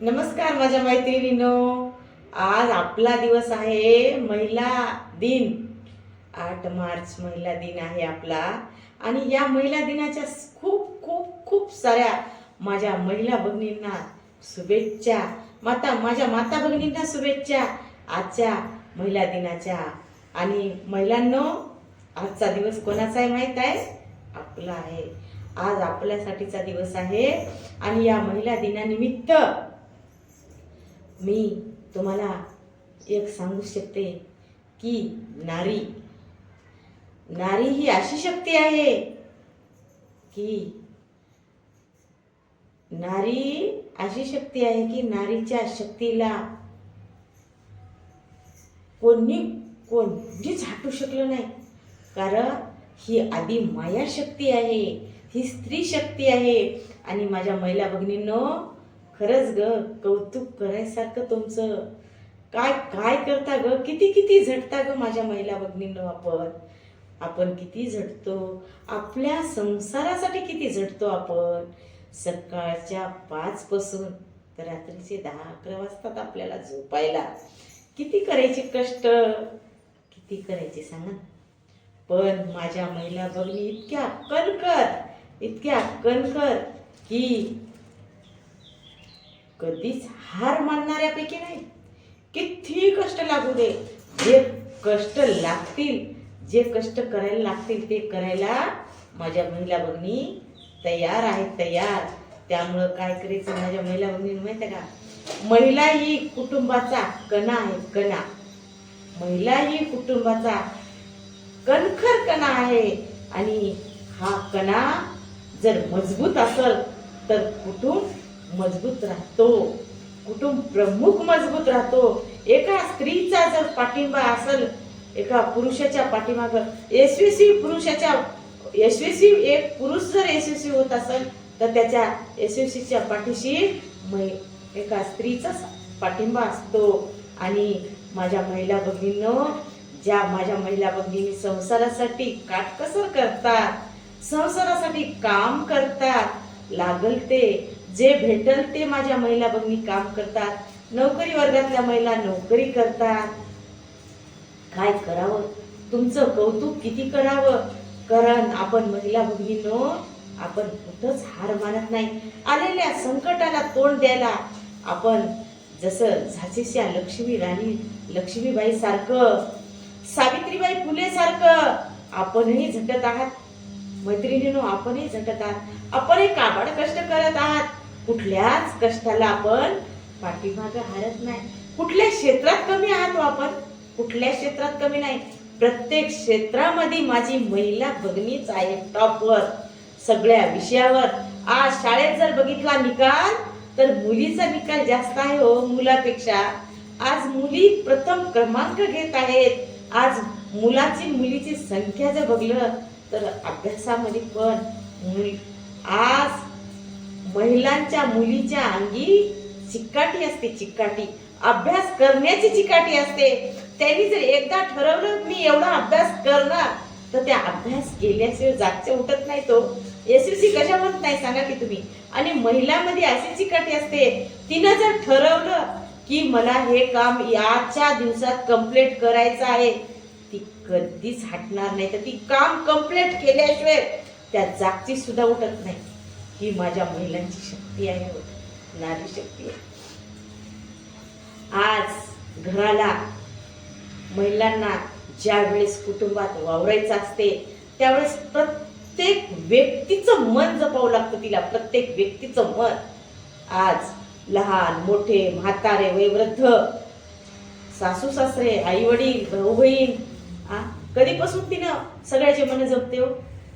नमस्कार माझ्या मैत्रिणीनो. आज आपला दिवस आहे महिला दिन. आठ मार्च महिला दिन आहे आपला. आणि या महिला दिनाच्या खूप खूप खूप साऱ्या माझ्या महिला भगिनींना शुभेच्छा. माता माझ्या माता भगिनींना शुभेच्छा. आजच्या महिला दिनाच्या. आणि महिलांनो आजचा दिवस कोणाचा आहे माहीत आहे? आपला आहे. आज आपल्यासाठीचा दिवस आहे. आणि या महिला दिनानिमित्त मी तुम्हाला एक सांगू शकते की नारी नारी ही अशी शक्ती आहे की नारी अशी शक्ती आहे की नारीच्या शक्तीला कोणी कोणीच हाटू शकलं नाही. कारण ही आधी माया शक्ती आहे ही स्त्री शक्ती आहे. आणि माझ्या महिला भगिनींनो खरंच ग कौतुक करायसारखं तुमचं. काय काय करता ग? किती किती झटता ग माझ्या महिला भगिनींनो आपण? आपण किती झटतो? आपल्या संसारासाठी किती झटतो आपण? सकाळच्या पाच पासून तर रात्रीचे दहा अकरा वाजतात आपल्याला झोपायला. किती करायचे कष्ट? किती करायचे सांगा? पण माझ्या महिला भगिनी इतक्या कणकर इतक्या कणकर की कधीच हार मानणाऱ्यापैकी नाही. किती कष्ट लागू दे. जे कष्ट लागतील जे कष्ट करायला लागतील ते करायला माझ्या महिला भगिनी तयार आहेत तयार. त्यामुळं काय करायचं माझ्या महिला भगिनी माहिती आहे का? महिला ही कुटुंबाचा कणा आहे कणा. महिला ही कुटुंबाचा कणखर कणा आहे. आणि हा कणा जर मजबूत असेल तर कुटुंब मजबूत राहतो. कुटुंब प्रमुख मजबूत राहतो. एका स्त्रीचा जर पाठिंबा असेल एका पुरुषाच्या पाठीमाग यशस्वी पुरुषाच्या यशस्वी एक पुरुष जर यशस्वी होत असेल तर त्याच्या यशस्वीच्या पाठीशी मै एका स्त्रीचाच पाठिंबा असतो. आणि माझ्या महिला भगिनीनं ज्या माझ्या महिला भगिनी संसारासाठी काटकसर करतात संसारासाठी काम करतात लागल ते जे भेटल ते माझ्या महिला भगिनी काम करतात नोकरी वर्गातल्या महिला नोकरी करतात. काय करावं? तुमचं कौतुक किती करावं? कारण आपण महिला भगिनीनो आपण कुठंच हार मानत नाही. आलेल्या संकटाला तोंड द्यायला आपण जसं झाशीच्या लक्ष्मी राणी लक्ष्मीबाई सारखं सावित्रीबाई फुले सारखं आपणही झटत आहात. मैत्रिणीनो आपणही झटत आहात. आपणही काबाड कष्ट करत आहात. कुठल्याच कष्टाला आपण पाठीमागं हारत नाही. कुठल्या क्षेत्रात कमी आहात हो आपण? कुठल्या क्षेत्रात कमी नाही? प्रत्येक क्षेत्रामध्ये माझी महिला भगिनीच आहे टॉपवर सगळ्या विषयावर. आज शाळेत जर बघितला निकाल तर मुलीचा निकाल जास्त आहे हो मुलापेक्षा. आज मुली प्रथम क्रमांक घेत आहेत. आज मुलाची मुलीची संख्या जर बघलं तर अभ्यासामध्ये पण मुली आज महिलांच्या मुलीच्या अंगी चिकाटी असते चिकाटी. अभ्यास करण्याची चिकाटी असते. त्यांनी जर एकदा ठरवलं मी एवढा अभ्यास करणार तर त्या अभ्यास केल्याशिवाय जागचे उठत नाही तो. यशस्वी कशा म्हणत नाही सांगा की तुम्ही. आणि महिलामध्ये अशी चिकाटी असते तिनं जर ठरवलं की मला हे काम याच्या दिवसात कंप्लीट करायचं आहे ती कधीच हटणार नाही. तर ती काम कंप्लीट केल्याशिवाय त्या जागची सुद्धा उठत नाही. ही माझ्या महिलांची शक्ती आहे नारी शक्ती आहे. आज घराला महिलांना ज्या वेळेस कुटुंबात वावरायचं असते त्यावेळेस प्रत्येक व्यक्तीचं मन जपावं लागतं तिला प्रत्येक व्यक्तीचं मन. आज लहान मोठे म्हातारे वयवृद्ध सासू सासरे आई वडील भाऊ बहीण कधीपासून तिनं सगळ्याचे मन जपते हो?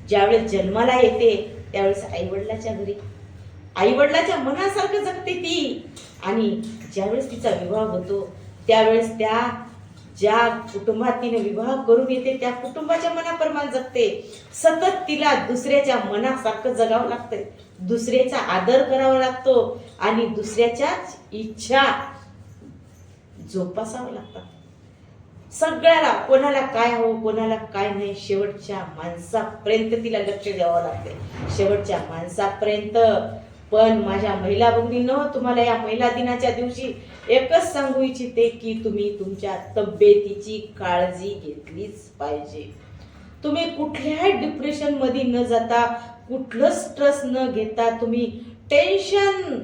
ज्यावेळेस जन्माला येते त्यावेळेस आई वडिलाच्या घरी आई वडिलाच्या मनासारखं जगते ती. आणि ज्यावेळेस तिचा विवाह होतो त्यावेळेस त्या ज्या कुटुंबात तिने विवाह करून येते त्या कुटुंबाच्या मनाप्रमाणे जगते. सतत तिला दुसऱ्याच्या मनासारखं जगावं लागतं दुसऱ्याचा आदर करावा लागतो आणि दुसऱ्याच्याच इच्छा जोपासावं लागतात. सगळ्याला कोणाला काय हवं कोणाला काय नाही शेवटच्या माणसापर्यंत तिला लक्ष द्यावं लागते शेवटच्या माणसापर्यंत. पण माझ्या महिला भगिनीनं तुम्हाला या महिला दिनाच्या दिवशी एकच सांगू इच्छिते की तुम्ही तुमच्या तब्येतीची काळजी घेतलीच पाहिजे. तुम्ही कुठल्याही डिप्रेशनमध्ये न जाता कुठलं स्ट्रेस न घेता तुम्ही टेन्शन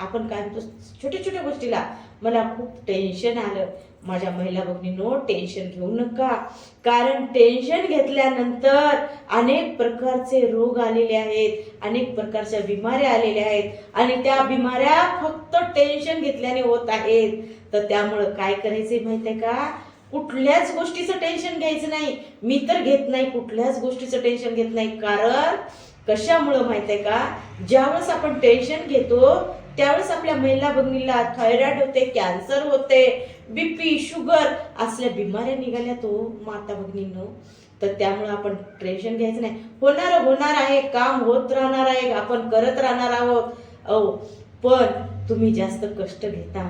आपण काय म्हणतो छोट्या छोट्या गोष्टीला मला खूप टेन्शन आलं. माझ्या महिला भगिनीनो टेन्शन घेऊ नका. कारण टेन्शन घेतल्यानंतर अनेक प्रकारचे रोग आलेले आहेत अनेक प्रकारच्या बिमाऱ्या आलेल्या आहेत आणि त्या बिमाऱ्या फक्त टेन्शन घेतल्याने होत आहेत. तर त्यामुळं काय करायचंय माहिती आहे का? कुठल्याच गोष्टीचं टेन्शन घ्यायचं नाही. मी तर घेत नाही कुठल्याच गोष्टीचं टेन्शन घेत नाही. कारण कशामुळं माहिती आहे का? ज्यावेळेस आपण टेन्शन घेतो त्यावेळेस आपल्या महिला भगिनीला थायरॉइड होते कॅन्सर होते बीपी शुगर असल्या बिमाऱ्या निघाल्या तो माता भगिनीनं. तर त्यामुळे आपण टेन्शन घ्यायचं नाही. होणार होणार आहे काम होत राहणार आहे आपण करत राहणार आहोत. अहो पण तुम्ही जास्त कष्ट घेता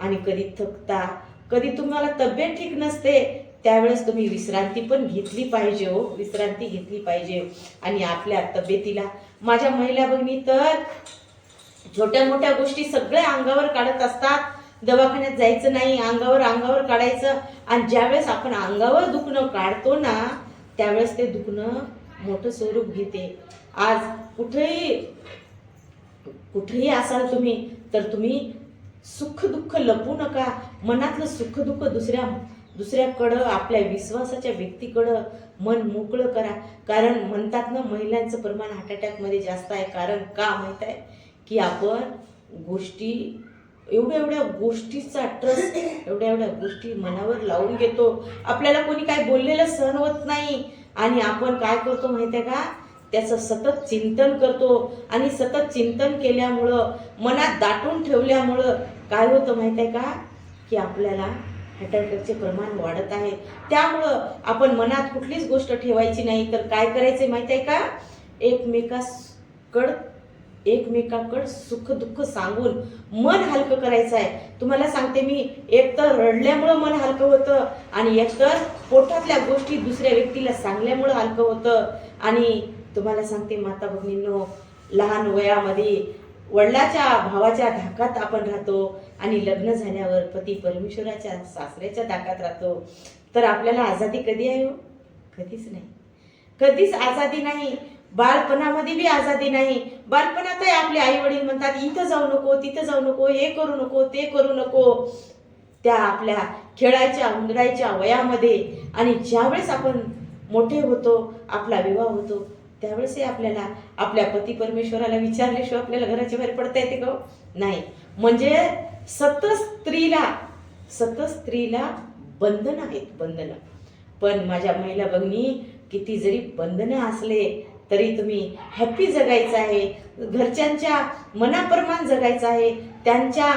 आणि कधी थकता कधी तुम्हाला तब्येत ठीक नसते त्यावेळेस तुम्ही विश्रांती पण घेतली पाहिजे हो. विश्रांती घेतली पाहिजे. आणि आपल्या तब्येतीला माझ्या महिला भगिनी तर छोट्या मोठ्या गोष्टी सगळ्या अंगावर काढत असतात. दवाखान्यात जायचं नाही अंगावर अंगावर काढायचं. आणि ज्यावेळेस आपण अंगावर दुखणं काढतो ना त्यावेळेस ते दुखणं मोठं स्वरूप घेते. आज कुठेही कुठेही असाल तुम्ही तर तुम्ही सुख दुःख लपू नका. मनातलं सुख दुःख दुसऱ्या दुसऱ्याकडं आपल्या विश्वासाच्या व्यक्तीकडं मन मोकळं करा. कारण म्हणतात ना महिलांचं प्रमाण हार्ट अटॅकमध्ये जास्त आहे. कारण का माहीत आहे? की आपण गोष्टी एवढ्या एवढ्या गोष्टीचा ट्रस्ट एवढ्या एवढ्या गोष्टी मनावर लावून घेतो. आपल्याला कोणी काय बोललेलं सहन होत नाही. आणि आपण काय करतो माहिती आहे का? त्याचं सतत चिंतन करतो. आणि सतत चिंतन केल्यामुळं मनात दाटून ठेवल्यामुळं काय होतं माहीत आहे का? की आपल्याला हार्ट अटॅकचे प्रमाण वाढत आहे. त्यामुळं आपण मनात कुठलीच गोष्ट ठेवायची नाही. तर काय करायचे माहीत आहे का एकमेकाकड एकमेकाकड सुख दुःख सांगून मन हलकं करायचं आहे. तुम्हाला सांगते मी एक तर रडल्यामुळं मन हलकं होतं आणि एक तर पोटातल्या गोष्टी दुसऱ्या व्यक्तीला सांगल्यामुळं हलकं होतं. आणि तुम्हाला सांगते माता भगिनींनो लहान वयामध्ये वडिलाच्या भावाच्या धाकात आपण राहतो आणि लग्न झाल्यावर पती परमेश्वराच्या सासऱ्याच्या धाकात राहतो. तर आपल्याला आझादी कधी आहे हो? कधीच नाही. कधीच आझादी नाही. बालपणामध्ये बी आझादी नाही. बालपणातही आपले आई वडील म्हणतात इथं जाऊ नको तिथं जाऊ नको हे करू नको ते करू नको. त्या आपल्या खेळायच्या उंदरायच्या वयामध्ये आणि ज्यावेळेस आपण मोठे होतो आपला विवाह होतो त्यावेळेसही आपल्याला आपल्या पती परमेश्वराला विचारल्याशिवाय आपल्याला घराच्या बाहेर पडता येते का हो? नाही. म्हणजे सतत स्त्रीला सतत स्त्रीला बंधन आहेत बंधनं. पण माझ्या महिला बघणी किती जरी बंधनं असले तरी तुम्ही हॅपी जगायचं आहे. घरच्यांच्या मनाप्रमाण जगायचं आहे. त्यांच्या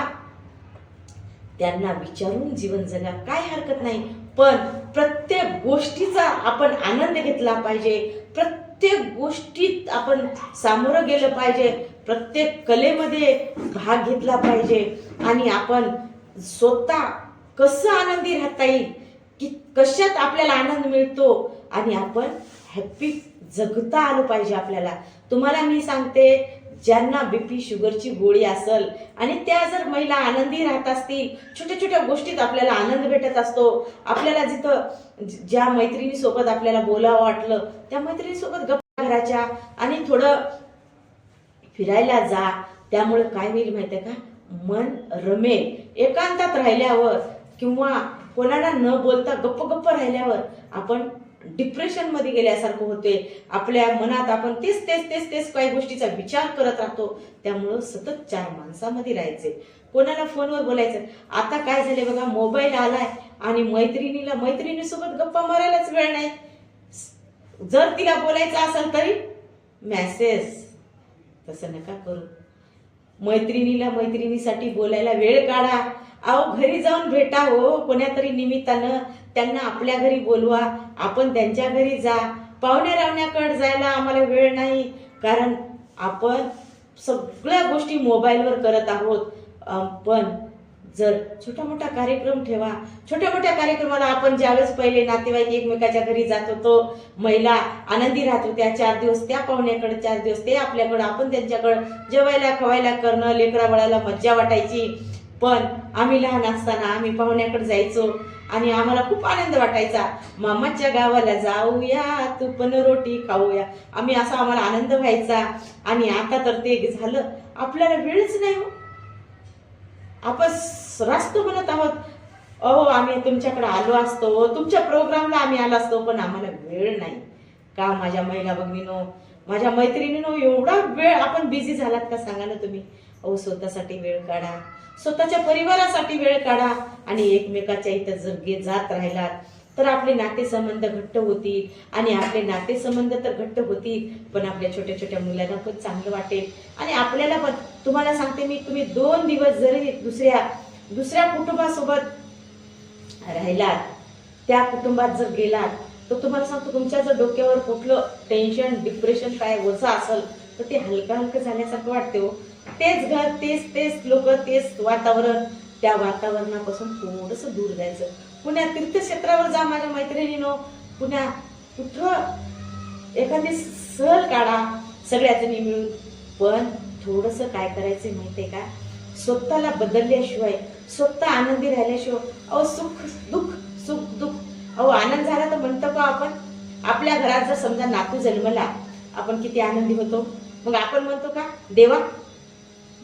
त्यांना विचारून जीवन जगा. काय हरकत नाही. पण प्रत्येक गोष्टीचा आपण आनंद घेतला पाहिजे. प्रत्येक गोष्टीत आपण सामोरं गेलं पाहिजे. प्रत्येक कलेमध्ये भाग घेतला पाहिजे. आणि आपण स्वतः कसं आनंदी राहता येईल? की कशात आपल्याला आनंद मिळतो? आणि आपण हॅप्पी जगता आलं पाहिजे आपल्याला. तुम्हाला मी सांगते ज्यांना बीपी शुगरची गोळी असेल आणि त्या जर महिला आनंदी राहत असतील छोट्या छोट्या गोष्टीत आपल्याला आनंद भेटत असतो. आपल्याला जिथं ज्या मैत्रिणीसोबत आपल्याला बोलावं वाटलं त्या मैत्रिणीसोबत गप्पा घराच्या आणि थोडं फिरायला जा. त्यामुळे काय होईल माहिती आहे का? मन रमेल एकांतात राहिल्यावर किंवा कोणाला न बोलता गप्प गप्प राहिल्यावर आपण डिप्रेशनमध्ये गेल्यासारखं होते. आपल्या मनात आपण तेच तेच तेच तेच काही गोष्टीचा विचार करत राहतो. त्यामुळं सतत चार माणसामध्ये राहायचे. कोणाला फोनवर बोलायचं? आता काय झाले बघा मोबाईल आलाय आणि मैत्रिणीला मैत्रिणीसोबत गप्पा मारायलाच वेळ नाही. जर तिला बोलायचं असेल तरी मेसेज तसं नका करू. मैत्रिणीला मैत्रिणीसाठी बोलायला वेळ काढा. अहो घरी जाऊन भेटा हो कोण्यातरी निमित्तानं. त्यांना आपल्या घरी बोलवा. आपण त्यांच्या घरी जा. पाहुण्या रावण्याकडे जायला आम्हाला वेळ नाही. कारण आपण सगळ्या गोष्टी मोबाईलवर करत आहोत. पण जर छोटा मोठा कार्यक्रम ठेवा. छोट्या मोठ्या कार्यक्रमाला आपण ज्यावेळेस पहिले नातेवाईक एकमेकाच्या घरी जात होतो महिला आनंदी राहत होत्या चार दिवस त्या पाहुण्याकडे चार दिवस ते आपल्याकडं आपण त्यांच्याकडं जेवायला खवायला करणं लेकरा बळाला मज्जा वाटायची. पण आम्ही लहान असताना आम्ही पाहुण्याकडे जायचो आणि आम्हाला खूप आनंद वाटायचा. मामाच्या गावाला जाऊया तू पण रोटी खाऊया. आम्ही असा आम्हाला आनंद व्हायचा. आणि आता तर ते झालं. आपल्याला वेळच नाही हो. आपण रास्तो म्हणत आहोत अहो आम्ही तुमच्याकडे आलो असतो. तुमच्या प्रोग्रामला आम्ही आलो असतो पण आम्हाला वेळ नाही. का माझ्या महिला भगिनीनो माझ्या मैत्रिणीनो एवढा वेळ आपण बिझी झालात का सांगा ना तुम्ही. अहो स्वतःसाठी वेळ काढा. स्वतःच्या परिवारासाठी वेळ काढा आणि एकमेकाच्या इथं जर गे जात राहिलात तर आपले नातेसंबंध घट्ट होतील. आणि आपले नातेसंबंध तर घट्ट होतील पण आपल्या छोट्या छोट्या मुलांना पण चांगलं वाटेल. आणि आपल्याला पण तुम्हाला सांगते मी तुम्ही दोन दिवस जरी दुसऱ्या दुसऱ्या कुटुंबासोबत राहिलात त्या कुटुंबात जर गेलात तर तुम्हाला सांगतो तुमच्या जर डोक्यावर कुठलं टेन्शन डिप्रेशन काय वजा असेल तर ते हलकं हलकं झाल्यासारखं वाटते हो. तेच घर तेच तेच लोक तेच वातावरण. त्या वातावरणापासून थोडंसं दूर जायचं. पुण्या तीर्थक्षेत्रावर जा माझ्या मैत्रिणीनो. पुण्या कुठं? एखादी सहल काढा सगळ्या जणी मिळून. पण थोडंसं काय करायचं माहितीये का? स्वतःला बदलल्याशिवाय स्वतः आनंदी राहिल्याशिवाय अहो सुख दुःख सुख दुःख. अहो आनंद झाला तर म्हणतो का आपण? आपल्या घरात जर समजा नातू जन्मला आपण किती आनंदी होतो. मग आपण म्हणतो का देवा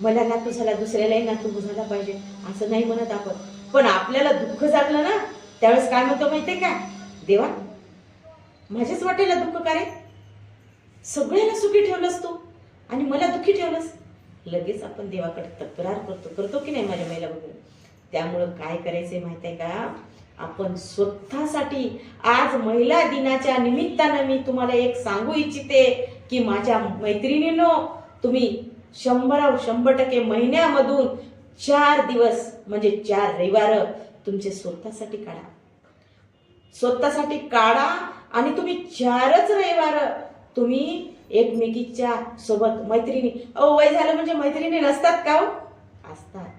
मला नातू झाला दुसऱ्यालाही नातू झाला पाहिजे असं नाही म्हणत आपण. पण आपल्याला दुःख झालं ना त्यावेळेस काय म्हणतो माहिती आहे का? देवा माझ्याच वाटेला दुःख का रे? सगळ्याला सुखी ठेवलंस तू आणि मला दुःखी ठेवलंस. लगेच आपण देवाकडे तक्रार करतो करतो की नाही माझ्या महिला बघून? त्यामुळं काय करायचंय आहे का? आपण स्वतःसाठी आज महिला दिनाच्या निमित्तानं मी तुम्हाला एक सांगू इच्छिते की माझ्या मैत्रिणीनो तुम्ही शंभराव शंभर टक्के महिन्यामधून चार दिवस म्हणजे चार रविवार तुमचे स्वतःसाठी काढा. स्वतःसाठी काढा आणि तुम्ही चारच रविवार तुम्ही एकमेकीच्या सोबत मैत्रिणी अहो वय झालं म्हणजे मैत्रिणी नसतात का हो? असतात.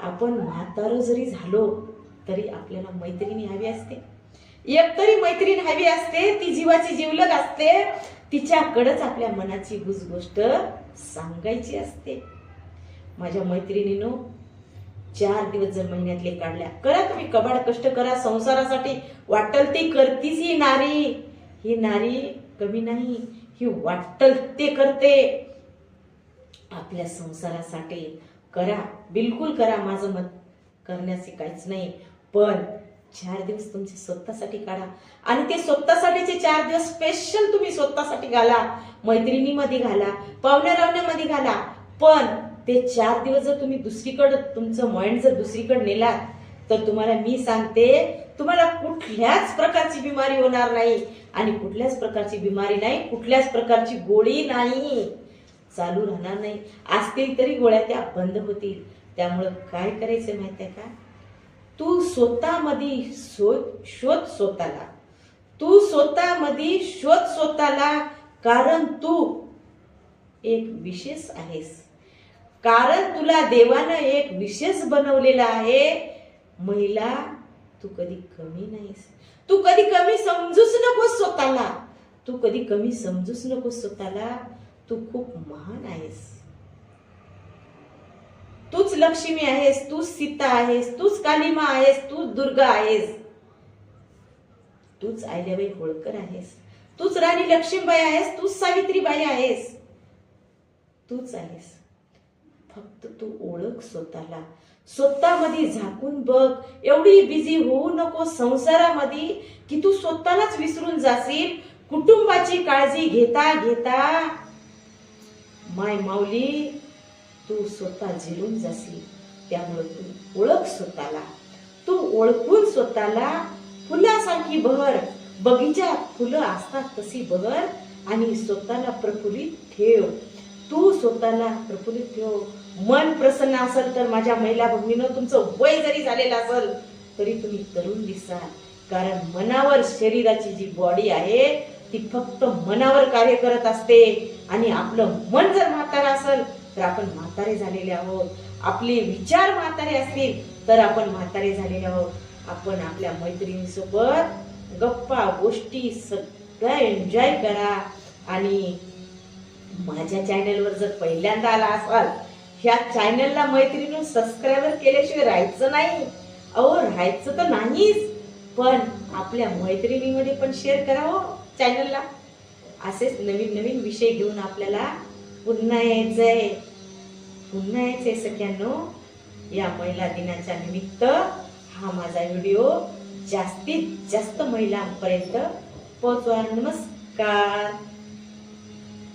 आपण म्हातार जरी झालो तरी आपल्याला मैत्रिणी हवी असते. एक तरी मैत्रीण हवी असते ती जीवाची जीवलग असते तिच्याकडच आपल्या मनाची गुज गोष्ट सांगायची असते. माझ्या मैत्रिणीनो चार दिवस जर महिन्यातले काढल्या करा तुम्ही कबाड कष्ट करा संसारासाठी वाटल ती करतीच ही नारी. ही नारी कमी नाही ही वाटल ते करते. आपल्या संसारासाठी करा बिलकुल करा माझं मत करण्याचे काहीच नाही. पण चार दिवस तुमचे स्वतःसाठी काढा. आणि ते स्वतःसाठीचे चार दिवस स्पेशल तुम्ही स्वतःसाठी घाला. मैत्रिणीमध्ये घाला पाहुण्या रावण्यामध्ये घाला. पण ते चार दिवस जर तुम्ही दुसरीकडं तुमचं माइंड जर दुसरीकडे नेलात तर तुम्हाला मी सांगते तुम्हाला कुठल्याच प्रकारची बिमारी होणार नाही. आणि कुठल्याच प्रकारची बिमारी नाही कुठल्याच प्रकारची गोळी नाही. चालू राहणार नाही. असतील तरी गोळ्या त्या बंद होतील. त्यामुळं काय करायचं माहितीये का? तू स्वतःमध्ये शोध शोध स्वतःला. तू स्वतःमध्ये शोध स्वतःला कारण तू एक विशेष आहेस. कारण तुला देवानं एक विशेष बनवलेला आहे महिला तू कधी कमी नाहीस. तू कधी कमी समजूच नकोस स्वतःला. तू कधी कमी समजूच नकोस स्वतःला. तू खूप महान आहेस. तूच लक्ष्मी आहेस तूच सीता आहेस तूच कालिमा आहेस तूच दुर्गा आहेस. तूच आयल्याबाई होळकर आहेस. तूच राणी लक्ष्मीबाई आहेस तूच सावित्रीबाई आहेस. तूच आहेस. फक्त तू ओळख स्वतःला. स्वतःमध्ये झाकून बघ. एवढी बिझी होऊ नको संसारामध्ये की तू स्वतःलाच विसरून जाशील. कुटुंबाची काळजी घेता घेता माय माऊली तू स्वतः झिरून जाशील. त्यामुळे तू ओळख स्वतःला. तू ओळखून स्वतःला फुलासारखी बहर. बगीचात फुलं असतात तशी बहर आणि स्वतःला प्रफुल्लित ठेव. तू स्वतःला प्रफुल्लित ठेव. मन प्रसन्न असेल तर माझ्या महिला भगिनीनं तुमचं वय जरी झालेलं असेल तरी तुम्ही तरुण दिसाल. कारण मनावर शरीराची जी बॉडी आहे ती फक्त मनावर कार्य करत असते. आणि आपलं मन जर म्हातारा असेल तर आपण म्हातारे झालेले आहोत. आपले विचार म्हातारे असतील तर आपण म्हातारे झालेले आहोत. आपण आपल्या मैत्रिणीसोबत गप्पा गोष्टी सगळ्या एन्जॉय करा. आणि माझ्या चॅनलवर जर पहिल्यांदा आला असाल ह्या चॅनलला मैत्रिणी सबस्क्रायबर केल्याशिवाय राहायचं नाही. अहो राहायचं तर नाहीच. पण आपल्या मैत्रिणीमध्ये पण शेअर करावं चॅनलला असेच नवीन नवीन विषय घेऊन आपल्याला पुन्हा यायचंय. पुन्हा यायचे सगळ्यांनो या महिला दिनाच्या निमित्त हा माझा व्हिडिओ जास्तीत जास्त महिलांपर्यंत पोहोचवा. नमस्कार.